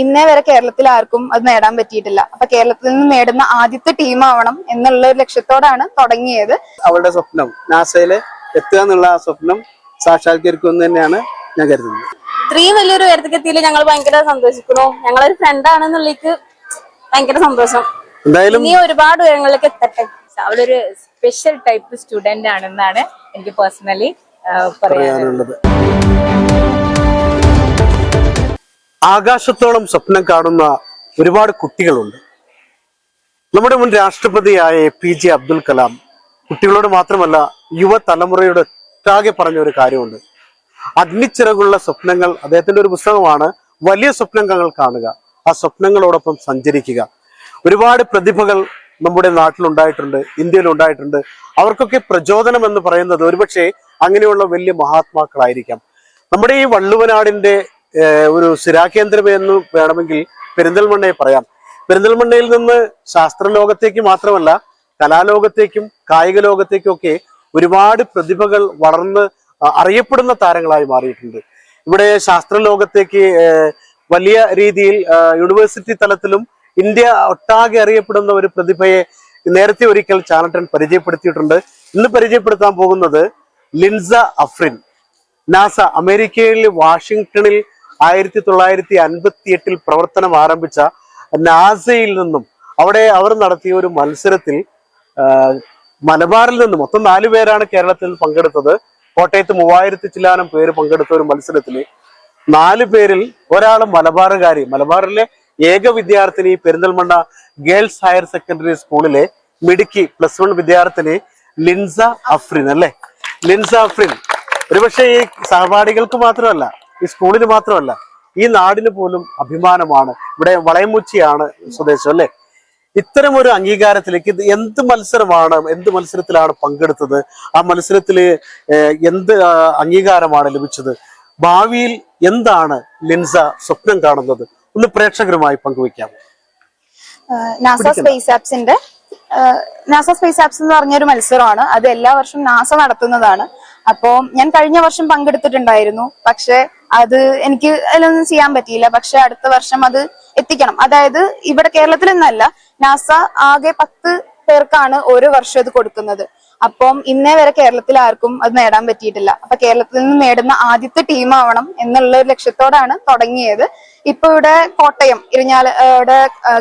ഇന്നേ വരെ കേരളത്തിൽ ആർക്കും അത് നേടാൻ പറ്റിയിട്ടില്ല. അപ്പൊ കേരളത്തിൽ നിന്ന് നേടുന്ന ആദ്യത്തെ ടീമാവണം എന്നുള്ള ഒരു ലക്ഷ്യത്തോടാണ് തുടങ്ങിയത്. അവളുടെ സ്വപ്നം നാസയിൽ എത്തുക എന്നുള്ള ആ സ്വപ്നം സാക്ഷാത്കരിക്കുമെന്ന് തന്നെയാണ് ഞാൻ കരുതുന്നത്. ഇത്രയും വലിയൊരു ഉയരത്തിലെത്തിയിൽ ഞങ്ങൾ ഭയങ്കര സന്തോഷിക്കുന്നു. ഞങ്ങളൊരു ഫ്രണ്ട് ആണെന്നുള്ളിക്ക് ഭയങ്കര സന്തോഷം. എന്തായാലും ഇനി ഒരുപാട് ഉയരങ്ങളിലേക്ക് എത്തട്ടെ. അവളൊരു സ്പെഷ്യൽ ടൈപ്പ് സ്റ്റുഡന്റ് ആണെന്നാണ് എനിക്ക് പേഴ്സണലി പറയാനുള്ളത്. പറയാനുള്ളത്. ആകാശത്തോളം സ്വപ്നം കാണുന്ന ഒരുപാട് കുട്ടികളുണ്ട്. നമ്മുടെ മുൻ രാഷ്ട്രപതിയായ A P J Abdul Kalam കുട്ടികളോട് മാത്രമല്ല യുവതലമുറയോട് ഒട്ടാകെ പറഞ്ഞ ഒരു കാര്യമുണ്ട്. അഗ്നിച്ചിറകുള്ള സ്വപ്നങ്ങൾ അദ്ദേഹത്തിന്റെ ഒരു പുസ്തകമാണ് വലിയ സ്വപ്നങ്ങൾ കാണുക. ആ സ്വപ്നങ്ങളോടൊപ്പം സഞ്ചരിക്കുക. ഒരുപാട് പ്രതിഭകൾ നമ്മുടെ നാട്ടിലുണ്ടായിട്ടുണ്ട് ഇന്ത്യയിൽ ഉണ്ടായിട്ടുണ്ട് അവർക്കൊക്കെ പ്രചോദനം എന്ന് പറയുന്നത് ഒരുപക്ഷെ അങ്ങനെയുള്ള വലിയ മഹാത്മാക്കളായിരിക്കാം. നമ്മുടെ ഈ വള്ളുവനാടിന്റെ ഒരു സ്ഥിരാകേന്ദ്രം എന്ന് വേണമെങ്കിൽ പെരിന്തൽമണ്ണയെ പറയാം. പെരിന്തൽമണ്ണയിൽ നിന്ന് ശാസ്ത്രലോകത്തേക്ക് മാത്രമല്ല കലാലോകത്തേക്കും കായിക ലോകത്തേക്കും ഒക്കെ ഒരുപാട് പ്രതിഭകൾ വളർന്ന് അറിയപ്പെടുന്ന താരങ്ങളായി മാറിയിട്ടുണ്ട്. ഇവിടെ ശാസ്ത്രലോകത്തേക്ക് വലിയ രീതിയിൽ യൂണിവേഴ്സിറ്റി തലത്തിലും ഇന്ത്യ ഒട്ടാകെ അറിയപ്പെടുന്ന ഒരു പ്രതിഭയെ നേരത്തെ ഒരിക്കൽ ചാനട്ടൻ പരിചയപ്പെടുത്തിയിട്ടുണ്ട്. ഇന്ന് പരിചയപ്പെടുത്താൻ പോകുന്നത് ലിൻസ അഫ്രിൻ. നാസ അമേരിക്കയിൽ വാഷിംഗ്ടണിൽ ആയിരത്തി തൊള്ളായിരത്തി അൻപത്തി എട്ടിൽ പ്രവർത്തനം ആരംഭിച്ച നാസയിൽ നിന്നും അവിടെ അവർ നടത്തിയ ഒരു മത്സരത്തിൽ മലബാറിൽ നിന്ന് മൊത്തം നാലു പേരാണ് കേരളത്തിൽ പങ്കെടുത്തത്. കോട്ടയത്ത് മൂവായിരത്തി ചില്ലാനം പേര് പങ്കെടുത്ത ഒരു മത്സരത്തിൽ നാല് പേരിൽ ഒരാൾ മലബാറുകാരി. മലബാറിലെ ഏക വിദ്യാർത്ഥിനി പെരിന്തൽമണ്ണ ഗേൾസ് ഹയർ സെക്കൻഡറി സ്കൂളിലെ മിടുക്കി പ്ലസ് വൺ വിദ്യാർത്ഥിനി ലിൻസ അഫ്രിൻ അല്ലെ? ലിൻസ അഫ്രിൻ. ഒരുപക്ഷെ ഈ സഹപാഠികൾക്ക് മാത്രമല്ല ഈ സ്കൂളിന് മാത്രമല്ല ഈ നാടിന് പോലും അഭിമാനമാണ്. ഇവിടെ വളയമുച്ചിയാണ് സ്വദേശം അല്ലെ? ഇത്തരം ഒരു അംഗീകാരത്തിലേക്ക് ഇത് എന്ത് മത്സരമാണ് എന്ത് മത്സരത്തിലാണ് പങ്കെടുത്തത്? ആ മത്സരത്തിൽ എന്ത് അംഗീകാരമാണ് ലഭിച്ചത്? ഭാവിയിൽ എന്താണ് ലിൻസ സ്വപ്നം കാണുന്നത്? ഒന്ന് പ്രേക്ഷകരുമായി പങ്കുവെക്കാം നാസ സ്പേസ് ആപ്സിന്റെ നാസ സ്പേസ് ആപ്സ് എന്ന് പറഞ്ഞൊരു മത്സരമാണ്. അത് എല്ലാ വർഷവും നാസ നടത്തുന്നതാണ്. അപ്പോ ഞാൻ കഴിഞ്ഞ വർഷം പങ്കെടുത്തിട്ടുണ്ടായിരുന്നു. പക്ഷെ അത് എനിക്ക് അതിലൊന്നും ചെയ്യാൻ പറ്റിയില്ല. പക്ഷെ അടുത്ത വർഷം അത് എത്തിക്കണം. അതായത് ഇവിടെ കേരളത്തിൽ നിന്നല്ല നാസ ആകെ പത്ത് പേർക്കാണ് ഓരോ വർഷം ഇത് കൊടുക്കുന്നത്. അപ്പം ഇന്നേ വരെ കേരളത്തിൽ ആർക്കും അത് നേടാൻ പറ്റിയിട്ടില്ല. അപ്പൊ കേരളത്തിൽ നിന്ന് നേടുന്ന ആദ്യത്തെ ടീമാവണം എന്നുള്ള ഒരു ലക്ഷ്യത്തോടാണ് തുടങ്ങിയത്. ഇപ്പൊ ഇവിടെ കോട്ടയം ഇരിഞ്ഞാൽ ഇവിടെ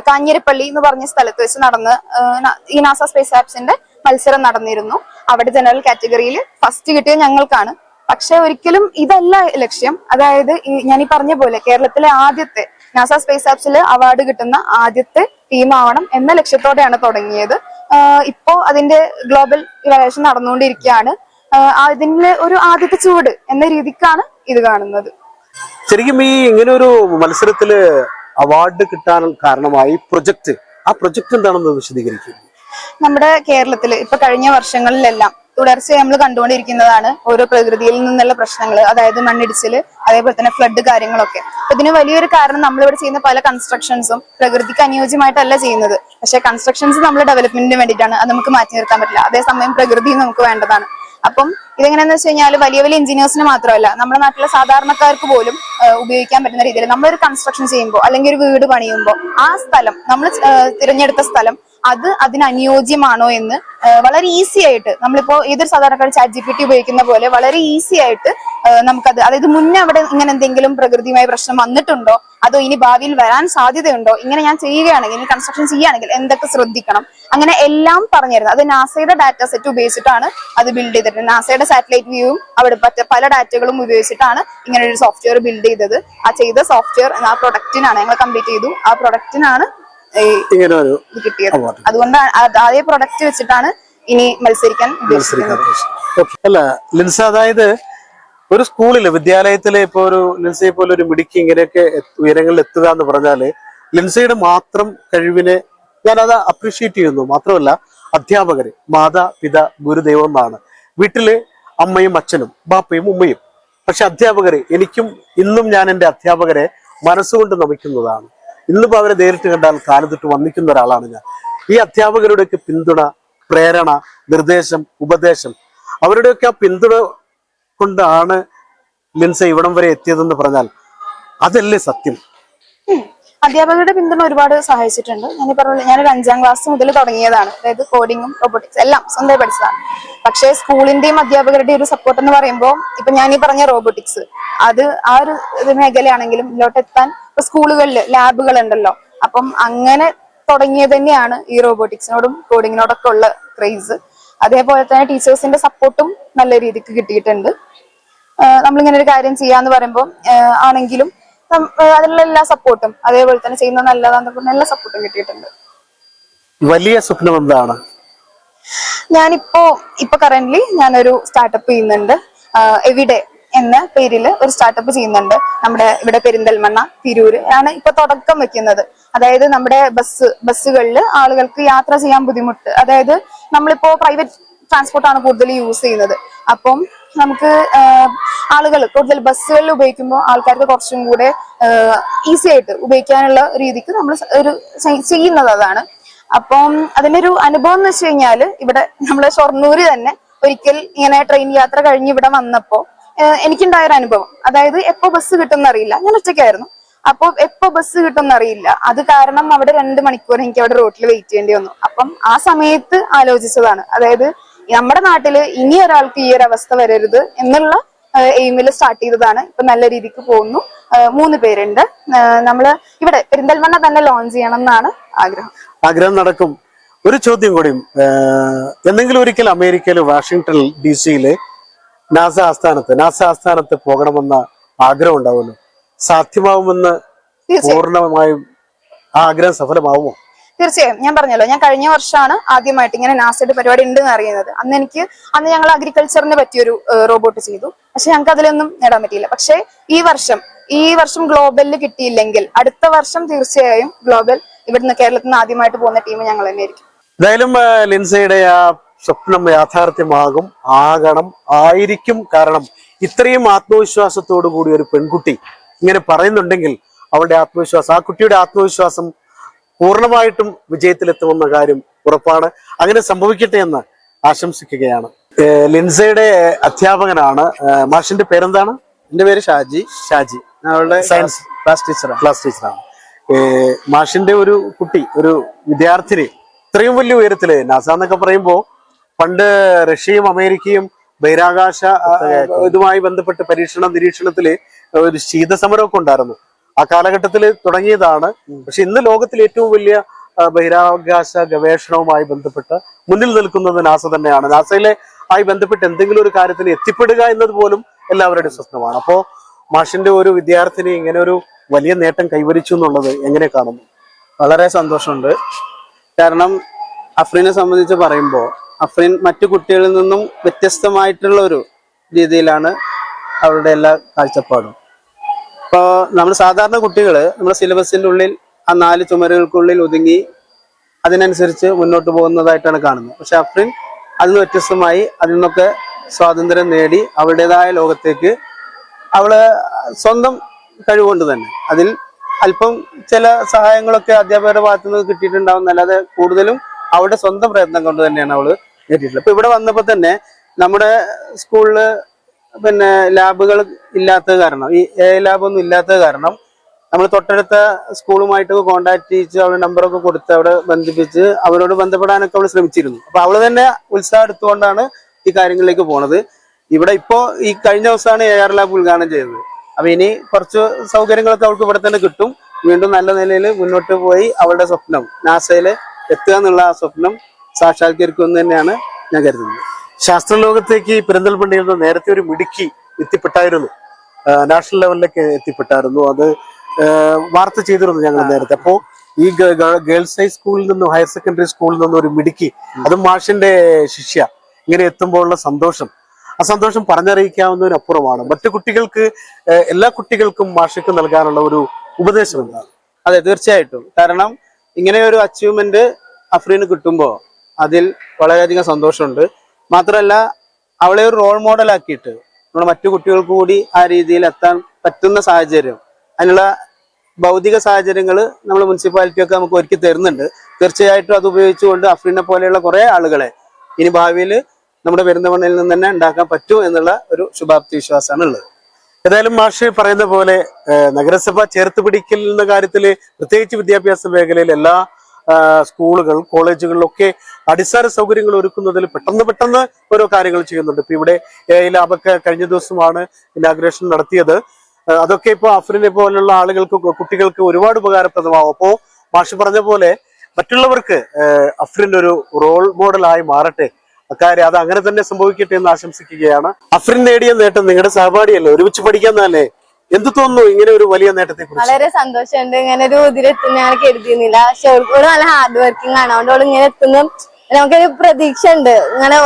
കാഞ്ഞിരപ്പള്ളി എന്ന് പറഞ്ഞ സ്ഥലത്ത് വെച്ച് നടന്ന് ഈ നാസ സ്പേസ് ആപ്സിന്റെ മത്സരം നടന്നിരുന്നു. അവിടെ ജനറൽ കാറ്റഗറിയിൽ ഫസ്റ്റ് കിട്ടിയത് ഞങ്ങൾക്കാണ്. പക്ഷെ ഒരിക്കലും ഇതല്ല ലക്ഷ്യം. അതായത് ഞാൻ ഈ പറഞ്ഞ പോലെ കേരളത്തിലെ ആദ്യത്തെ നാസ സ്പേസ് ആപ്സിൽ അവാർഡ് കിട്ടുന്ന ആദ്യത്തെ ടീമാവണം എന്ന ലക്ഷ്യത്തോടെയാണ് തുടങ്ങിയത്. ഇപ്പോ അതിന്റെ ഗ്ലോബൽ ഇവാലുവേഷൻ നടന്നുകൊണ്ടിരിക്കുകയാണ്. അതിന്റെ ഒരു ആദ്യത്തെ ചുവട് എന്ന രീതിക്കാണ് ഇത് കാണുന്നത്. ശരിക്കും ഈ ഇങ്ങനെ ഒരു മത്സരത്തിൽ അവാർഡ് കിട്ടാൻ കാരണമായി പ്രൊജക്ട്. ആ പ്രൊജക്ട് എന്താണെന്ന് വിശദീകരിക്കും. നമ്മുടെ കേരളത്തിൽ ഇപ്പൊ കഴിഞ്ഞ വർഷങ്ങളിലെല്ലാം തുടർച്ചയായി നമ്മൾ കണ്ടുകൊണ്ടിരിക്കുന്നതാണ് ഓരോ പ്രകൃതിയിൽ നിന്നുള്ള പ്രശ്നങ്ങൾ അതായത് മണ്ണിടിച്ചിൽ അതേപോലെ തന്നെ ഫ്ലഡ് കാര്യങ്ങളൊക്കെ. അപ്പൊ ഇതിന് വലിയൊരു കാരണം നമ്മളിവിടെ ചെയ്യുന്ന പല കൺസ്ട്രക്ഷൻസും പ്രകൃതിക്ക് അനുയോജ്യമായിട്ടല്ല ചെയ്യുന്നത്. പക്ഷെ കൺസ്ട്രക്ഷൻസ് നമ്മൾ ഡെവലപ്മെന്റിന് വേണ്ടിയിട്ടാണ്. അത് നമുക്ക് മാറ്റി നിർത്താൻ പറ്റില്ല. അതേസമയം പ്രകൃതി നമുക്ക് വേണ്ടതാണ്. അപ്പം ഇതെങ്ങനെയാന്ന് വെച്ച് കഴിഞ്ഞാൽ വലിയ വലിയ എഞ്ചിനീയേഴ്സിന് മാത്രമല്ല നമ്മുടെ നാട്ടിലെ സാധാരണക്കാർക്ക് പോലും ഉപയോഗിക്കാൻ പറ്റുന്ന രീതിയിൽ നമ്മളൊരു കൺസ്ട്രക്ഷൻ ചെയ്യുമ്പോൾ അല്ലെങ്കിൽ ഒരു വീട് പണിയുമ്പോൾ ആ സ്ഥലം നമ്മൾ തിരഞ്ഞെടുത്ത സ്ഥലം അത് അതിന് അനുയോജ്യമാണോ എന്ന് വളരെ ഈസി ആയിട്ട് നമ്മളിപ്പോ ഏതൊരു സാധാരണക്കാർ ചാറ്റ് ജി പി ടി ഉപയോഗിക്കുന്ന പോലെ വളരെ ഈസി ആയിട്ട് നമുക്കത് അതായത് മുന്നേ അവിടെ ഇങ്ങനെ എന്തെങ്കിലും പ്രകൃതിയുമായി പ്രശ്നം വന്നിട്ടുണ്ടോ അതോ ഇനി ഭാവിയിൽ വരാൻ സാധ്യതയുണ്ടോ ഇങ്ങനെ ഞാൻ ചെയ്യുകയാണെങ്കിൽ ഇനി കൺസ്ട്രക്ഷൻ ചെയ്യുകയാണെങ്കിൽ എന്തൊക്കെ ശ്രദ്ധിക്കണം അങ്ങനെ എല്ലാം പറഞ്ഞിരുന്നു. അത് നാസയുടെ ഡാറ്റ സെറ്റ് ഉപയോഗിച്ചിട്ടാണ് അത് ബിൽഡ് ചെയ്തിട്ടുണ്ട് നാസയുടെ സാറ്റലൈറ്റ് വ്യൂവും അവിടെ പല ഡാറ്റകളും ഉപയോഗിച്ചിട്ടാണ് ഇങ്ങനെ ഒരു സോഫ്റ്റ്വെയർ ബിൽഡ് ചെയ്തത്. ആ ചെയ്ത സോഫ്റ്റ്വെയർ ആ പ്രൊഡക്റ്റിനാണ് ഞങ്ങൾ കംപ്ലീറ്റ് ചെയ്തു. ആ പ്രൊഡക്റ്റിനാണ് ഇങ്ങനെ ഒരു കിട്ടിയത്. അതുകൊണ്ടാണ് അത് പ്രൊഡക്റ്റ് വെച്ചിട്ടാണ് ഇനി മത്സരിക്കാൻ. അല്ല ലിൻസ അതായത് ഒരു സ്കൂളിൽ വിദ്യാലയത്തിലെ ഇപ്പൊ ഒരു ലിൻസയെ പോലെ ഒരു മിടുക്കി ഇങ്ങനെയൊക്കെ ഉയരങ്ങളിൽ എത്തുക എന്ന് പറഞ്ഞാൽ ലിൻസയുടെ മാത്രം കഴിവിനെ ഞാൻ അത് അപ്രീഷിയേറ്റ് ചെയ്യുന്നു. മാത്രമല്ല അധ്യാപകര് മാതാ പിത ഗുരുദൈവം എന്നാണ്. വീട്ടിൽ അമ്മയും അച്ഛനും ബാപ്പയും ഉമ്മയും. പക്ഷെ അധ്യാപകര് എനിക്കും ഇന്നും ഞാൻ എന്റെ അധ്യാപകരെ മനസ്സുകൊണ്ട് നമിക്കുന്നതാണ്. ഇന്നിപ്പോ അവരെ നേരിട്ട് കണ്ടാൽ കാലത്തിട്ട് വന്നിക്കുന്ന ഒരാളാണ് ഞാൻ. ഈ അധ്യാപകരുടെയൊക്കെ പിന്തുണ പ്രേരണ നിർദ്ദേശം ഉപദേശം അവരുടെയൊക്കെ ആ പിന്തുണ കൊണ്ടാണ് ലിൻസ ഇവിടം വരെ എത്തിയതെന്ന് പറഞ്ഞാൽ അതല്ലേ സത്യം? അധ്യാപകരുടെ പിന്തുണ ഒരുപാട് സഹായിച്ചിട്ടുണ്ട്. ഞാൻ ഞാൻ ഞാനൊരു അഞ്ചാം ക്ലാസ് മുതൽ തുടങ്ങിയതാണ്. അതായത് കോഡിങ്ങും റോബോട്ടിക്സ് എല്ലാം സ്വന്തമായി പഠിച്ചതാണ്. പക്ഷേ സ്കൂളിന്റെയും അധ്യാപകരുടെയും ഒരു സപ്പോർട്ട് എന്ന് പറയുമ്പോൾ ഇപ്പൊ ഞാൻ ഈ പറഞ്ഞ റോബോട്ടിക്സ് അത് ആ ഒരു മേഖലയാണെങ്കിലും ഇതിലോട്ട് എത്താൻ ഇപ്പൊ സ്കൂളുകളിൽ ലാബുകൾ ഉണ്ടല്ലോ അപ്പം അങ്ങനെ തുടങ്ങിയത് തന്നെയാണ് ഈ റോബോട്ടിക്സിനോടും കോഡിങ്ങിനോടൊക്കെ ഉള്ള ക്രേസ്. അതേപോലെ തന്നെ ടീച്ചേഴ്സിന്റെ സപ്പോർട്ടും നല്ല രീതിക്ക് കിട്ടിയിട്ടുണ്ട്. നമ്മളിങ്ങനെ ഒരു കാര്യം ചെയ്യാന്ന് പറയുമ്പോൾ ആണെങ്കിലും അതിനുള്ള എല്ലാ സപ്പോർട്ടും അതേപോലെ തന്നെ ചെയ്യുന്ന നല്ലതാണെന്ന് നല്ല എല്ലാ സപ്പോർട്ടും കിട്ടിയിട്ടുണ്ട്. വലിയ സ്വപ്നം എന്താണ്? ഞാനിപ്പോ ഇപ്പൊ കറന്റ്ലി ഞാനൊരു സ്റ്റാർട്ടപ്പ് ചെയ്യുന്നുണ്ട്. എവിഡെ എന്ന പേരിൽ ഒരു സ്റ്റാർട്ടപ്പ് ചെയ്യുന്നുണ്ട്. നമ്മുടെ ഇവിടെ പെരിന്തൽമണ്ണ തിരൂര് ആണ് ഇപ്പൊ തുടക്കം വെക്കുന്നത്. അതായത് നമ്മുടെ ബസ് ബസ്സുകളിൽ ആളുകൾക്ക് യാത്ര ചെയ്യാൻ ബുദ്ധിമുട്ട്. അതായത് നമ്മളിപ്പോ പ്രൈവറ്റ് ട്രാൻസ്പോർട്ടാണ് കൂടുതൽ യൂസ് ചെയ്യുന്നത്. അപ്പം നമുക്ക് ആളുകൾ കൂടുതൽ ബസ്സുകളിൽ ഉപയോഗിക്കുമ്പോൾ ആൾക്കാർക്ക് കുറച്ചും കൂടെ ഈസി ആയിട്ട് ഉപയോഗിക്കാനുള്ള രീതിക്ക് നമ്മൾ ഒരു ചെയ്യുന്നത് അതാണ്. അപ്പം അതിനൊരു അനുഭവം എന്ന് വെച്ച് കഴിഞ്ഞാൽ ഇവിടെ നമ്മളെ ഷൊർണൂര് തന്നെ ഒരിക്കൽ ഇങ്ങനെ ട്രെയിൻ യാത്ര കഴിഞ്ഞ് ഇവിടെ വന്നപ്പോ ഏഹ് എനിക്കുണ്ടായ ഒരു അനുഭവം. അതായത് എപ്പോ ബസ് കിട്ടും അറിയില്ല. ഞാൻ ഒറ്റയ്ക്കായിരുന്നു. അപ്പൊ എപ്പോ ബസ് കിട്ടും അറിയില്ല. അത് കാരണം അവിടെ രണ്ട് മണിക്കൂർ എനിക്ക് അവിടെ റോട്ടിൽ വെയിറ്റ് ചെയ്യേണ്ടി വന്നു. അപ്പം ആ സമയത്ത് ആലോചിച്ചതാണ്. അതായത് നമ്മുടെ നാട്ടിൽ ഇനി ഒരാൾക്ക് ഈ ഒരു അവസ്ഥ വരരുത് എന്നുള്ള എയിമിൽ സ്റ്റാർട്ട് ചെയ്തതാണ്. ഇപ്പൊ നല്ല രീതിക്ക് പോകുന്നു. മൂന്ന് പേരുണ്ട്. നമ്മൾ ഇവിടെ പെരിന്തൽമണ്ണ തന്നെ ലോഞ്ച് ചെയ്യണം എന്നാണ് ആഗ്രഹം. ആഗ്രഹം നടക്കും. ഒരു ചോദ്യം കൂടിയും എന്തെങ്കിലും ഒരിക്കൽ അമേരിക്കയിൽ വാഷിംഗ്ടൺ ഡി സിയിൽ നാസ ആസ്ഥാനത്ത് നാസ ആസ്ഥാനത്ത് പോകണമെന്ന ആഗ്രഹം ഉണ്ടാവുമല്ലോ സാധ്യമാവുമെന്ന് പൂർണമായും ആ ആഗ്രഹം സഫലമാവുമോ? തീർച്ചയായും. ഞാൻ പറഞ്ഞല്ലോ ഞാൻ കഴിഞ്ഞ വർഷമാണ് ആദ്യമായിട്ട് ഇങ്ങനെ നാസയുടെ പരിപാടി ഉണ്ടെന്ന് അറിയുന്നത്. അന്ന് എനിക്ക് അന്ന് ഞങ്ങൾ അഗ്രികൾച്ചറിന് പറ്റിയൊരു റോബോട്ട് ചെയ്തു. പക്ഷെ ഞങ്ങൾക്ക് അതിലൊന്നും നേടാൻ പറ്റിയില്ല. പക്ഷെ ഈ വർഷം ഈ വർഷം ഗ്ലോബലിൽ കിട്ടിയില്ലെങ്കിൽ അടുത്ത വർഷം തീർച്ചയായും ഗ്ലോബൽ ഇവിടുന്ന് കേരളത്തിൽ നിന്ന് ആദ്യമായിട്ട് പോകുന്ന ടീം ഞങ്ങൾ തന്നെയായിരിക്കും. എന്തായാലും ആ, ലിൻസയുടെ ആ സ്വപ്നം യാഥാർത്ഥ്യമാകും ആകണം ആയിരിക്കും കാരണം ഇത്രയും ആത്മവിശ്വാസത്തോടു കൂടി ഒരു പെൺകുട്ടി ഇങ്ങനെ പറയുന്നുണ്ടെങ്കിൽ അവളുടെ ആത്മവിശ്വാസം ആ കുട്ടിയുടെ ആത്മവിശ്വാസം പൂർണമായിട്ടും വിജയത്തിലെത്തുമെന്ന കാര്യം ഉറപ്പാണ്. അങ്ങനെ സംഭവിക്കട്ടെ എന്ന് ആശംസിക്കുകയാണ്. ലിൻസയുടെ അധ്യാപകനാണ്. മാഷിന്റെ പേരെന്താണ്? എന്റെ പേര് ഷാജി. ഷാജി. ഞങ്ങളുടെ സയൻസ് ക്ലാസ് ടീച്ചറാണ്. ക്ലാസ് ടീച്ചറാണ്. മാഷിന്റെ ഒരു കുട്ടി ഒരു വിദ്യാർത്ഥിനി ഇത്രയും വലിയ ഉയരത്തിൽ നാസ എന്നൊക്കെ പറയുമ്പോ പണ്ട് റഷ്യയും അമേരിക്കയും ബഹിരാകാശ ഇതുമായി ബന്ധപ്പെട്ട് പരീക്ഷണ നിരീക്ഷണത്തിൽ ഒരു ശീതസമരമൊക്കെ ഉണ്ടായിരുന്നു. ആ കാലഘട്ടത്തിൽ തുടങ്ങിയതാണ്. പക്ഷെ ഇന്ന് ലോകത്തിൽ ഏറ്റവും വലിയ ബഹിരാകാശ ഗവേഷണവുമായി ബന്ധപ്പെട്ട് മുന്നിൽ നിൽക്കുന്നത് നാസ തന്നെയാണ്. നാസയിലെ ആയി ബന്ധപ്പെട്ട് എന്തെങ്കിലും ഒരു കാര്യത്തിന് എത്തിപ്പെടുക എന്നത് പോലും എല്ലാവരുടെയും സ്വപ്നമാണ്. അപ്പോ മാഷിന്റെ ഒരു വിദ്യാർത്ഥിനി ഇങ്ങനെ ഒരു വലിയ നേട്ടം കൈവരിച്ചു എന്നുള്ളത് എങ്ങനെ കാണുന്നു? വളരെ സന്തോഷമുണ്ട്. കാരണം അഫ്രീനെ സംബന്ധിച്ച് പറയുമ്പോൾ അഫ്രീൻ മറ്റു കുട്ടികളിൽ നിന്നും വ്യത്യസ്തമായിട്ടുള്ള ഒരു രീതിയിലാണ് അവരുടെ എല്ലാ കാഴ്ചപ്പാടും. ഇപ്പോൾ നമ്മൾ സാധാരണ കുട്ടികൾ നമ്മുടെ സിലബസിന്റെ ഉള്ളിൽ ആ നാല് ചുമരുകൾക്കുള്ളിൽ ഒതുങ്ങി അതിനനുസരിച്ച് മുന്നോട്ട് പോകുന്നതായിട്ടാണ് കാണുന്നത്. പക്ഷെ അഫ്രീൻ അതിന് വ്യത്യസ്തമായി അതിൽ നിന്നൊക്കെ സ്വാതന്ത്ര്യം നേടി അവളുടേതായ ലോകത്തേക്ക് അവൾ സ്വന്തം കഴിവുകൊണ്ട് തന്നെ അതിൽ അല്പം ചില സഹായങ്ങളൊക്കെ അധ്യാപകരുടെ ഭാഗത്തു നിന്ന് കിട്ടിയിട്ടുണ്ടാവും. അല്ലാതെ കൂടുതലും അവളുടെ സ്വന്തം പ്രയത്നം കൊണ്ട് തന്നെയാണ് അവൾ നേടിയിട്ടുള്ളത് അപ്പൊ ഇവിടെ വന്നപ്പോ തന്നെ നമ്മുടെ സ്കൂളിൽ പിന്നെ ലാബുകൾ ഇല്ലാത്ത കാരണം ഈ എ ലാബ് ഒന്നും ഇല്ലാത്തത് കാരണം നമ്മൾ തൊട്ടടുത്ത സ്കൂളുമായിട്ട് കോണ്ടാക്ട് ചെയ്യിച്ച് അവരുടെ നമ്പറൊക്കെ കൊടുത്ത് അവിടെ ബന്ധിപ്പിച്ച് അവരോട് ബന്ധപ്പെടാനൊക്കെ അവൾ ശ്രമിച്ചിരുന്നു. അപ്പൊ അവൾ തന്നെ ഉത്സാഹം എടുത്തുകൊണ്ടാണ് ഈ കാര്യങ്ങളിലേക്ക് പോണത്. ഇവിടെ ഇപ്പോ ഈ കഴിഞ്ഞ ദിവസമാണ് എ ആർ ലാബ് ഉദ്ഘാടനം ചെയ്തത്. അപ്പൊ ഇനി കുറച്ച് സൗകര്യങ്ങളൊക്കെ അവൾക്ക് ഇവിടെ തന്നെ കിട്ടും. വീണ്ടും നല്ല നിലയിൽ മുന്നോട്ട് പോയി അവളുടെ സ്വപ്നം നാസയിൽ എത്തുക എന്നുള്ള ആ സ്വപ്നം സാക്ഷാത്കരിക്കുമെന്ന് തന്നെയാണ് ഞാൻ കരുതുന്നത്. ശാസ്ത്രലോകത്തേക്ക് പെരിന്തൽമണ്ണയിൽ നിന്ന് നേരത്തെ ഒരു മിടുക്കി എത്തിപ്പെട്ടായിരുന്നു. നാഷണൽ ലെവലിലേക്ക് എത്തിപ്പെട്ടായിരുന്നു. അത് വാർത്ത ചെയ്തിരുന്നു ഞങ്ങൾ നേരത്തെ. അപ്പോ ഈ ഗേൾസ് ഹൈ സ്കൂളിൽ നിന്നും ഹയർ സെക്കൻഡറി സ്കൂളിൽ നിന്നും ഒരു മിടുക്കി അതും മാഷിന്റെ ശിഷ്യ ഇങ്ങനെ എത്തുമ്പോഴുള്ള സന്തോഷം. ആ സന്തോഷം പറഞ്ഞറിയിക്കാവുന്നതിനപ്പുറമാണ്. മറ്റു കുട്ടികൾക്ക് എല്ലാ കുട്ടികൾക്കും മാഷിക്ക് നൽകാനുള്ള ഒരു ഉപദേശം എന്താണ്? അതെ തീർച്ചയായിട്ടും. കാരണം ഇങ്ങനെ ഒരു അച്ചീവ്മെന്റ് അഫ്രീന് കിട്ടുമ്പോൾ അതിൽ വളരെയധികം സന്തോഷമുണ്ട്. മാത്രമല്ല അവളെ ഒരു റോൾ മോഡൽ ആക്കിയിട്ട് നമ്മുടെ മറ്റു കുട്ടികൾക്ക് കൂടി ആ രീതിയിൽ എത്താൻ പറ്റുന്ന സാഹചര്യം അതിനുള്ള ഭൗതിക സാഹചര്യങ്ങൾ നമ്മൾ മുനിസിപ്പാലിറ്റി ഒക്കെ നമുക്ക് ഒരുക്കി തരുന്നുണ്ട്. തീർച്ചയായിട്ടും അത് ഉപയോഗിച്ചുകൊണ്ട് അഫ്രീനെ പോലെയുള്ള കുറേ ആളുകളെ ഇനി ഭാവിയിൽ നമ്മുടെ പെരുന്തമണ്ണയിൽ നിന്ന് തന്നെ ഉണ്ടാക്കാൻ പറ്റും എന്നുള്ള ഒരു ശുഭാപ്തി വിശ്വാസമാണ് ഉള്ളത്. ഏതായാലും മാഷ് പറയുന്ന പോലെ നഗരസഭ ചേർത്ത് പിടിക്കൽ എന്ന കാര്യത്തിൽ പ്രത്യേകിച്ച് വിദ്യാഭ്യാസ മേഖലയിൽ എല്ലാ സ്കൂളുകൾ കോളേജുകളിലൊക്കെ അടിസ്ഥാന സൗകര്യങ്ങൾ ഒരുക്കുന്നതിൽ പെട്ടെന്ന് പെട്ടെന്ന് ഓരോ കാര്യങ്ങൾ ചെയ്യുന്നുണ്ട്. ഇപ്പൊ ഇവിടെ ലാബൊക്കെ കഴിഞ്ഞ ദിവസമാണ് ഇനാഗ്രേഷൻ നടത്തിയത്. അതൊക്കെ ഇപ്പൊ അഫ്രിനെ പോലുള്ള ആളുകൾക്ക് കുട്ടികൾക്ക് ഒരുപാട് ഉപകാരപ്രദമാവും. അപ്പോ മാഷ് പറഞ്ഞ പോലെ മറ്റുള്ളവർക്ക് അഫ്രിൻ ഒരു റോൾ മോഡലായി മാറട്ടെ. അക്കാര്യം അത് അങ്ങനെ തന്നെ സംഭവിക്കട്ടെ എന്ന് ആശംസിക്കുകയാണ്. അഫ്രിൻ നേടിയ നേട്ടം നിങ്ങളുടെ സഹപാഠിയല്ലേ? ഒരുമിച്ച് പഠിക്കാന്നല്ലേ എന്ത് തോന്നുന്നു ഇങ്ങനെ ഒരു വലിയ നേട്ടത്തെ കുറിച്ച്? വളരെ സന്തോഷമുണ്ട്. ഇങ്ങനെ ഒരു ഇതിലെത്തുന്ന ഞാൻ കരുതിയിരുന്നില്ല. പക്ഷെ ഓൾ നല്ല ഹാർഡ് വർക്കിംഗ് ആണ്. അതുകൊണ്ട് ഓൾ ഇങ്ങനെ എത്തുന്ന നമുക്കൊരു പ്രതീക്ഷ ഉണ്ട് ഇങ്ങനെ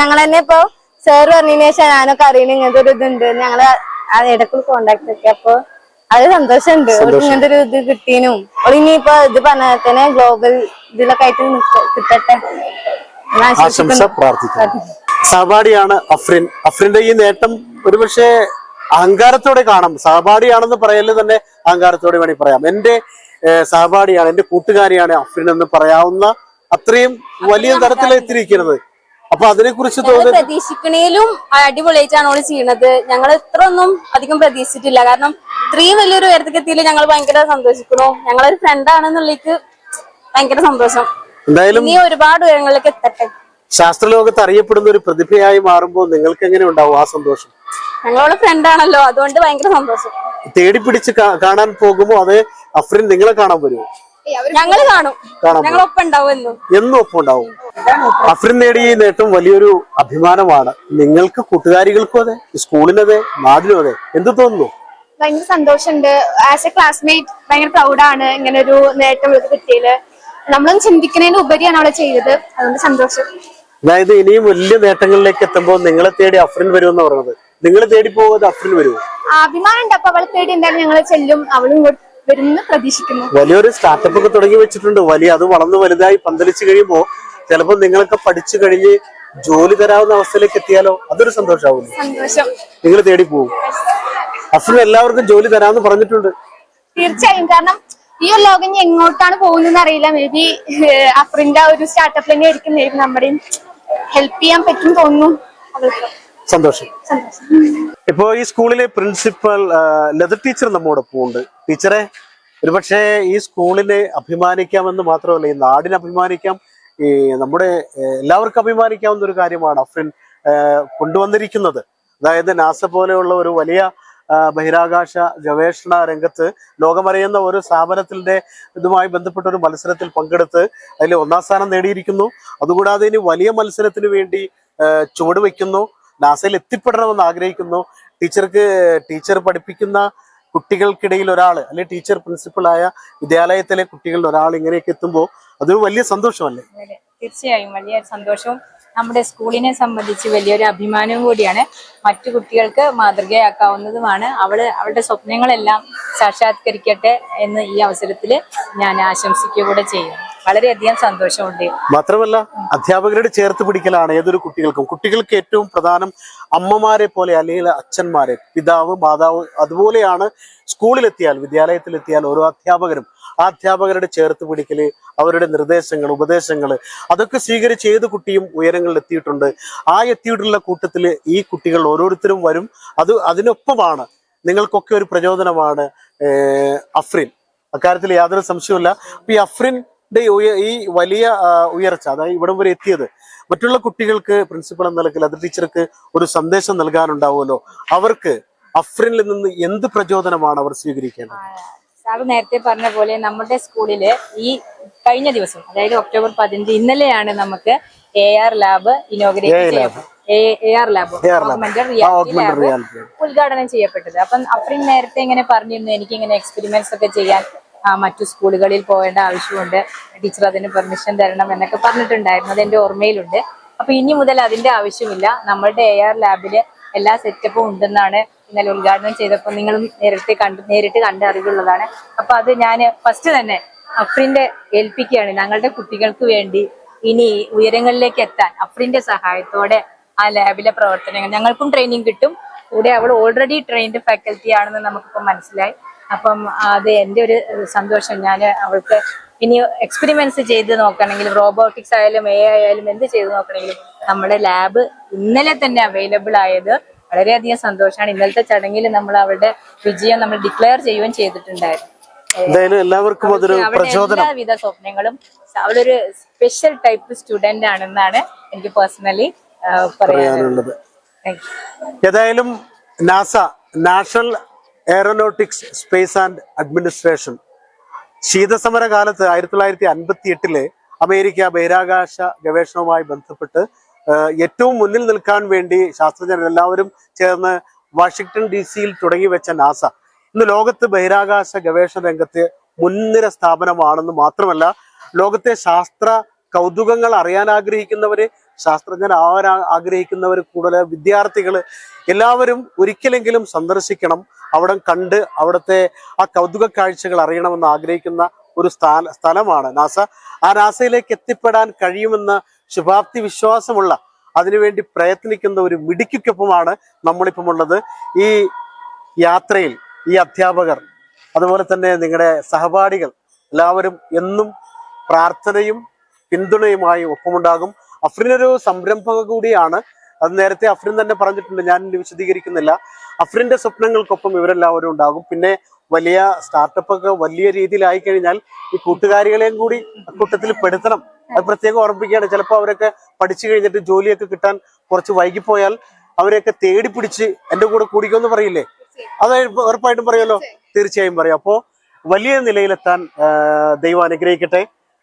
ഞങ്ങൾ തന്നെ ഇപ്പൊ സാർ പറഞ്ഞതിന് ശേഷം ഞാനൊക്കെ അറിയണ ഇങ്ങനത്തെ ഒരു ഇതുണ്ട്. ഞങ്ങൾ ആ ഇടയ്ക്കുള്ള കോണ്ടാക്ട് ഒക്കെ അപ്പൊ അത് സന്തോഷമുണ്ട്. ഇങ്ങനത്തെ ഒരു ഇത് കിട്ടീനും. ഓൾ ഇനിയിപ്പോ ഇത് പറഞ്ഞ തന്നെ ഗ്ലോബൽ ഇതിലൊക്കെ ആയിട്ട് കിട്ടട്ടെ. ആശംസ പ്രാർത്ഥിക്കുന്നു. സഹപാഠിയാണ് അഫ്രിൻ. അഫ്രിന്റെ ഈ നേട്ടം ഒരുപക്ഷെ അഹങ്കാരത്തോടെ കാണാം. സഹപാഠിയാണെന്ന് പറയൽ തന്നെ അഹങ്കാരത്തോടെ വേണമെങ്കിൽ പറയാം. എന്റെ സഹപാഠിയാണ് എന്റെ കൂട്ടുകാരിയാണ് അഫ്രിൻ എന്ന് പറയാവുന്ന അത്രയും വലിയ തരത്തിൽ എത്തിയിരിക്കുന്നത്. അപ്പൊ അതിനെ കുറിച്ച് പ്രതീക്ഷിക്കണേലും അടിപൊളിയായിട്ടാണ് ഓൾ ചെയ്യണത്. ഞങ്ങൾ ഇത്ര ഒന്നും അധികം പ്രതീക്ഷിച്ചിട്ടില്ല. കാരണം ഇത്രയും വലിയൊരു ഉയരത്തേക്ക് എത്തിയില്ല ഞങ്ങൾ ഭയങ്കര സന്തോഷിക്കുന്നു. ഞങ്ങളൊരു ഫ്രണ്ട് ആണെന്നുള്ളിക്ക് ഭയങ്കര സന്തോഷം. എന്തായാലും ഇനി ഒരുപാട് ഉയരങ്ങളിലേക്ക് എത്തട്ടെ. ശാസ്ത്രലോകത്ത് അറിയപ്പെടുന്ന ഒരു പ്രതിഭയായി മാറുമ്പോൾ നിങ്ങൾക്ക് എങ്ങനെ ഉണ്ടാവും ആ സന്തോഷം? ഞങ്ങളോട് ഫ്രണ്ട് ആണല്ലോ അതുകൊണ്ട് ഭയങ്കര സന്തോഷം. തേടി പിടിച്ച് കാണാൻ പോകുമോ അത് അഫ്രിൻ നിങ്ങളെ കാണാൻ വരുമോ? ഞങ്ങൾ കാണും. ഞങ്ങൾ ഒപ്പം ഉണ്ടാവും എന്നും. എന്നും ഒപ്പം. ഉണ്ടാവും അഫ്രിൻ നേടിയ ഈ നേട്ടം വലിയൊരു അഭിമാനമാണ്. നിങ്ങൾക്ക് കൂട്ടുകാരികൾക്കും അതെ സ്കൂളിനതെ അതെ നാടിനും അതെ എന്ത് തോന്നുന്നു? ഭയങ്കര സന്തോഷമുണ്ട്. ആസ് എ ക്ലാസ്മേറ്റ് ഭയങ്കര പ്രൗഡാണ് ഇങ്ങനെ ഒരു നേട്ടം കിട്ടിയത് നമ്മളൊന്നും ചിന്തിക്കുന്നതിന് ഉപരിയാണ് അവളെ ചെയ്തത്. അതുകൊണ്ട് സന്തോഷം. അതായത് ഇനിയും വലിയ നേട്ടങ്ങളിലേക്ക് എത്തുമ്പോൾ നിങ്ങളെ തേടി അഫ്രിൻ വരുമെന്ന് പറഞ്ഞത്. നിങ്ങൾ തേടി പോകുന്നത് അഫ്രിൻ വരുമോ അഭിമാനം ഉണ്ട് അപ്പൊ അവളെ തേടി എന്തായാലും ഞങ്ങൾ ചെല്ലും. അവളും വരുമെന്ന് പ്രതീക്ഷിക്കുന്നു. വലിയൊരു സ്റ്റാർട്ടപ്പ് ഒക്കെ തുടങ്ങി വെച്ചിട്ടുണ്ട്. വലിയ അത് വളർന്നു വലുതായി പന്തലിച്ച് കഴിയുമ്പോൾ ചിലപ്പോൾ നിങ്ങളൊക്കെ പഠിച്ചു കഴിഞ്ഞ് ജോലി തരാവുന്ന അവസ്ഥയിലേക്ക് എത്തിയാലോ? അതൊരു സന്തോഷമാവും സന്തോഷം. നിങ്ങൾ തേടി പോകും അഫ്രിൻ എല്ലാവർക്കും ജോലി തരാമെന്ന് പറഞ്ഞിട്ടുണ്ട്. തീർച്ചയായും. കാരണം ഈ ഒരു ലോകം എങ്ങോട്ടാണ് പോകുന്നതെന്ന് അറിയില്ല. മേ ബി അഫ്രിന്റെ ഒരു സ്റ്റാർട്ടപ്പ് തന്നെ ആയിരിക്കും നമ്മുടെയും ഹെൽപ്പ് ചെയ്യാൻ പറ്റും തോന്നുന്നു. സന്തോഷം. ഇപ്പോ ഈ സ്കൂളിലെ പ്രിൻസിപ്പൽ ലെതർ ലത ടീച്ചർ നമ്മോടൊപ്പം ഉണ്ട്. ടീച്ചറെ ഒരുപക്ഷെ ഈ സ്കൂളിനെ അഭിമാനിക്കാമെന്ന് മാത്രമല്ല ഈ നാടിനെ അഭിമാനിക്കാം ഈ നമ്മുടെ എല്ലാവർക്കും അഭിമാനിക്കാവുന്ന ഒരു കാര്യമാണ് അഫ്രിൻ കൊണ്ടുവന്നിരിക്കുന്നത്. അതായത് നാസ പോലെയുള്ള ഒരു വലിയ ബഹിരാകാശ ഗവേഷണ രംഗത്ത് ലോകമറിയുന്ന ഒരു സ്ഥാപനത്തിന്റെ ഇതുമായി ബന്ധപ്പെട്ട ഒരു മത്സരത്തിൽ പങ്കെടുത്ത് അതിൽ ഒന്നാം സ്ഥാനം നേടിയിരിക്കുന്നു. അതുകൂടാതെ ഇനി വലിയ മത്സരത്തിന് വേണ്ടി ചുവടുവെക്കുന്നു നാസയിൽ എത്തിപ്പെടണമെന്ന് ആഗ്രഹിക്കുന്നു. ടീച്ചർക്ക് ടീച്ചർ പഠിപ്പിക്കുന്ന കുട്ടികൾക്കിടയിൽ ഒരാൾ അല്ലെങ്കിൽ ടീച്ചർ പ്രിൻസിപ്പളായ വിദ്യാലയത്തിലെ കുട്ടികളിൽ ഒരാൾ ഇങ്ങനെയൊക്കെ എത്തുമ്പോൾ അതൊരു വലിയ സന്തോഷമല്ലേ? തീർച്ചയായും വലിയ സന്തോഷവും നമ്മുടെ സ്കൂളിനെ സംബന്ധിച്ച് വലിയൊരു അഭിമാനവും കൂടിയാണ്. മറ്റു കുട്ടികൾക്ക് മാതൃകയാക്കാവുന്നതുമാണ്. അവൾ അവളുടെ സ്വപ്നങ്ങളെല്ലാം സാക്ഷാത്കരിക്കട്ടെ എന്ന് ഈ അവസരത്തിൽ ഞാൻ ആശംസിക്കുക കൂടെ ചെയ്യും വളരെയധികം സന്തോഷമുണ്ട്. മാത്രമല്ല അധ്യാപകരുടെ ചേർത്ത് പിടിക്കലാണ് ഏതൊരു കുട്ടികൾക്കും. കുട്ടികൾക്ക് ഏറ്റവും പ്രധാനം അമ്മമാരെ പോലെ അല്ലെങ്കിൽ അച്ഛന്മാരെ പിതാവ് മാതാവ് അതുപോലെയാണ് സ്കൂളിലെത്തിയാൽ വിദ്യാലയത്തിലെത്തിയാൽ ഓരോ അധ്യാപകരും അധ്യാപകരുടെ ചേർത്ത് പിടിക്കൽ അവരുടെ നിർദ്ദേശങ്ങൾ ഉപദേശങ്ങൾ അതൊക്കെ സ്വീകരിച്ച് ഏത് കുട്ടിയും ഉയരങ്ങളിൽ എത്തിയിട്ടുണ്ട്. ആ എത്തിയിട്ടുള്ള കൂട്ടത്തിൽ ഈ കുട്ടികൾ ഓരോരുത്തരും വരും. അത് അതിനൊപ്പമാണ്. നിങ്ങൾക്കൊക്കെ ഒരു പ്രചോദനമാണ് അഫ്രിൻ. അക്കാര്യത്തിൽ യാതൊരു സംശയവുമില്ല. അപ്പൊ ഈ അഫ്രിന്റെ ഈ വലിയ ഉയർച്ച അതായത് ഇവിടം വരെ എത്തിയത് മറ്റുള്ള കുട്ടികൾക്ക് പ്രിൻസിപ്പൾ എന്ന നിലയ്ക്ക് അത് ടീച്ചർക്ക് ഒരു സന്ദേശം നൽകാനുണ്ടാവുമല്ലോ. അവർക്ക് അഫ്രിനിൽ നിന്ന് എന്ത് പ്രചോദനമാണ് അവർ സ്വീകരിക്കേണ്ടത്? സാറ് നേരത്തെ പറഞ്ഞ പോലെ നമ്മുടെ സ്കൂളിൽ ഈ കഴിഞ്ഞ ദിവസം അതായത് ഒക്ടോബർ പതിനഞ്ച് ഇന്നലെയാണ് നമുക്ക് എ ആർ ലാബ് ഇനോഗ്രേറ്റ് ചെയ്യപ്പെട്ടത്. A R lab. ഉദ്ഘാടനം ചെയ്യപ്പെട്ടത്. അപ്പം അഫ്രീൻ നേരത്തെ ഇങ്ങനെ പറഞ്ഞിരുന്നു എനിക്ക് ഇങ്ങനെ എക്സ്പെരിമെന്റ്സ് ഒക്കെ ചെയ്യാൻ മറ്റു സ്കൂളുകളിൽ പോകേണ്ട ആവശ്യമുണ്ട് ടീച്ചർ അതിന് പെർമിഷൻ തരണം എന്നൊക്കെ പറഞ്ഞിട്ടുണ്ടായിരുന്നു. അത് എന്റെ ഓർമ്മയിലുണ്ട്. അപ്പൊ ഇനി മുതൽ അതിന്റെ ആവശ്യമില്ല. നമ്മളുടെ എ ആർ ലാബിൽ എല്ലാ സെറ്റപ്പും ഉണ്ടെന്നാണ് ഇന്നലെ ഉദ്ഘാടനം ചെയ്തപ്പോൾ നിങ്ങളും നേരിട്ട് കണ്ട് നേരിട്ട് കണ്ട അറിവുള്ളതാണ്. അപ്പൊ അത് ഞാൻ ഫസ്റ്റ് തന്നെ അഫ്രിന്റെ ഏൽപ്പിക്കുകയാണ്. ഞങ്ങളുടെ കുട്ടികൾക്ക് വേണ്ടി ഇനി ഉയരങ്ങളിലേക്ക് എത്താൻ അഫ്രിന്റെ സഹായത്തോടെ ആ ലാബിലെ പ്രവർത്തനങ്ങൾ ഞങ്ങൾക്കും ട്രെയിനിങ് കിട്ടും. കൂടെ അവൾ ഓൾറെഡി ട്രെയിൻഡ് ഫാക്കൽറ്റി ആണെന്ന് നമുക്കിപ്പോൾ മനസ്സിലായി. അപ്പം അത് എന്റെ ഒരു സന്തോഷം. ഞാൻ അവൾക്ക് ഇനി എക്സ്പെരിമെന്റ്സ് ചെയ്ത് നോക്കണമെങ്കിലും റോബോട്ടിക്സ് ആയാലും എ ആയാലും എന്ത് ചെയ്ത് നോക്കണമെങ്കിലും നമ്മുടെ ലാബ് ഇന്നലെ തന്നെ അവൈലബിൾ ആയത് വളരെയധികം സന്തോഷമാണ്. ഇന്നലത്തെ ചടങ്ങിൽ നമ്മൾ അവരുടെ വിജയം നമ്മൾ ഡിക്ലെയർ ചെയ്യുകയും ചെയ്തിട്ടുണ്ടായിരുന്നു. എന്തായാലും എല്ലാവർക്കും അതൊരു പ്രചോദനം. എല്ലാവിധ സ്വപ്നങ്ങളും അവളൊരു സ്പെഷ്യൽ ടൈപ്പ് സ്റ്റുഡന്റ് ആണെന്നാണ് എനിക്ക് പേഴ്സണലി പറയാനുള്ളത്. ഏതായാലും NASA national aeronautics space and administration ശീതസമര കാലത്ത് ആയിരത്തി തൊള്ളായിരത്തി അൻപത്തി എട്ടിൽ അമേരിക്ക ബഹിരാകാശ ഗവേഷണവുമായി ബന്ധപ്പെട്ട് ഏറ്റവും മുന്നിൽ നിൽക്കാൻ വേണ്ടി ശാസ്ത്രജ്ഞർ എല്ലാവരും ചേർന്ന് വാഷിങ്ടൺ ഡി സിയിൽ തുടങ്ങി വെച്ച നാസ. ഇന്ന് ലോകത്ത് ബഹിരാകാശ ഗവേഷണ രംഗത്തെ മുൻനിര സ്ഥാപനമാണെന്ന് മാത്രമല്ല ലോകത്തെ ശാസ്ത്ര കൗതുകങ്ങൾ അറിയാൻ ആഗ്രഹിക്കുന്നവര് ശാസ്ത്രജ്ഞരാവാൻ ആവാൻ ആഗ്രഹിക്കുന്നവർ കൂടുതൽ വിദ്യാർത്ഥികൾ എല്ലാവരും ഒരിക്കലെങ്കിലും സന്ദർശിക്കണം. അവിടെ കണ്ട് അവിടുത്തെ ആ കൗതുക കാഴ്ചകൾ അറിയണമെന്ന് ആഗ്രഹിക്കുന്ന ഒരു സ്ഥലമാണ് നാസ. ആ നാസയിലേക്ക് എത്തിപ്പെടാൻ കഴിയുമെന്ന ശുഭാപ്തി വിശ്വാസമുള്ള അതിനുവേണ്ടി പ്രയത്നിക്കുന്ന ഒരു മിടുക്കൊപ്പമാണ് നമ്മളിപ്പം ഉള്ളത്. ഈ യാത്രയിൽ ഈ അധ്യാപകർ അതുപോലെ തന്നെ നിങ്ങളുടെ സഹപാഠികൾ എല്ലാവരും എന്നും പ്രാർത്ഥനയും പിന്തുണയുമായി ഒപ്പമുണ്ടാകും. അഫ്രിനൊരു സംരംഭക കൂടിയാണ്. അത് നേരത്തെ അഫ്രിൻ തന്നെ പറഞ്ഞിട്ടുണ്ട് ഞാൻ വിശദീകരിക്കുന്നില്ല. അഫ്രിന്റെ സ്വപ്നങ്ങൾക്കൊപ്പം ഇവരെല്ലാവരും ഉണ്ടാകും. പിന്നെ വലിയ സ്റ്റാർട്ടപ്പ് ഒക്കെ വലിയ രീതിയിലായി കഴിഞ്ഞാൽ ഈ കൂട്ടുകാരികളെയും കൂടി കൂട്ടത്തിൽ പെടുത്തണം. അത് പ്രത്യേകം ഓർമ്മിപ്പിക്കുകയാണ്. ചിലപ്പോൾ അവരൊക്കെ പഠിച്ചു കഴിഞ്ഞിട്ട് ജോലിയൊക്കെ കിട്ടാൻ കുറച്ച് വൈകിപ്പോയാൽ അവരെയൊക്കെ തേടി പിടിച്ച് എന്റെ കൂടെ കൂടിക്കോന്ന് പറയില്ലേ? അത് ഉറപ്പായിട്ടും പറയുമല്ലോ? തീർച്ചയായും പറയാം. അപ്പോൾ വലിയ നിലയിലെത്താൻ ദൈവം അനുഗ്രഹിക്കട്ടെ.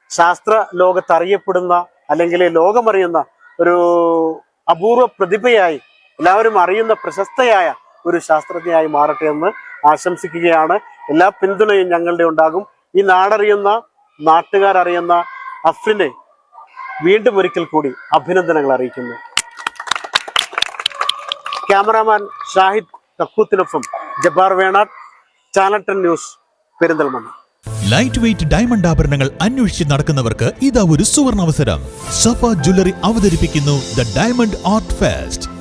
ശാസ്ത്ര ലോകത്തറിയപ്പെടുന്ന അല്ലെങ്കിൽ ലോകമറിയുന്ന ഒരു അപൂർവ പ്രതിഭയായി എല്ലാവരും അറിയുന്ന പ്രശസ്തയായ ഒരു ശാസ്ത്രജ്ഞയായി മാറട്ടെ എന്ന് ആശംസിക്കുകയാണ്. എല്ലാ പിന്തുണയും ഞങ്ങളുടെ ഉണ്ടാകും. ഈ നാടറിയുന്ന നാട്ടുകാരറിയുന്ന അഫ്രിനെ വീണ്ടും ഒരിക്കൽ കൂടി അഭിനന്ദനങ്ങൾ അറിയിക്കുന്നു. Cameraman Shahid കക്കൂത്തിനൊപ്പം Jabbar Venad channel ten news Perinthalmanna. Light weight diamond ആഭരണങ്ങൾ അന്വേഷിച്ച് നടക്കുന്നവർക്ക് ഇതാ ഒരു സുവർണ അവസരം. സഫ ജ്വല്ലറി അവതരിപ്പിക്കുന്നു the diamond art fest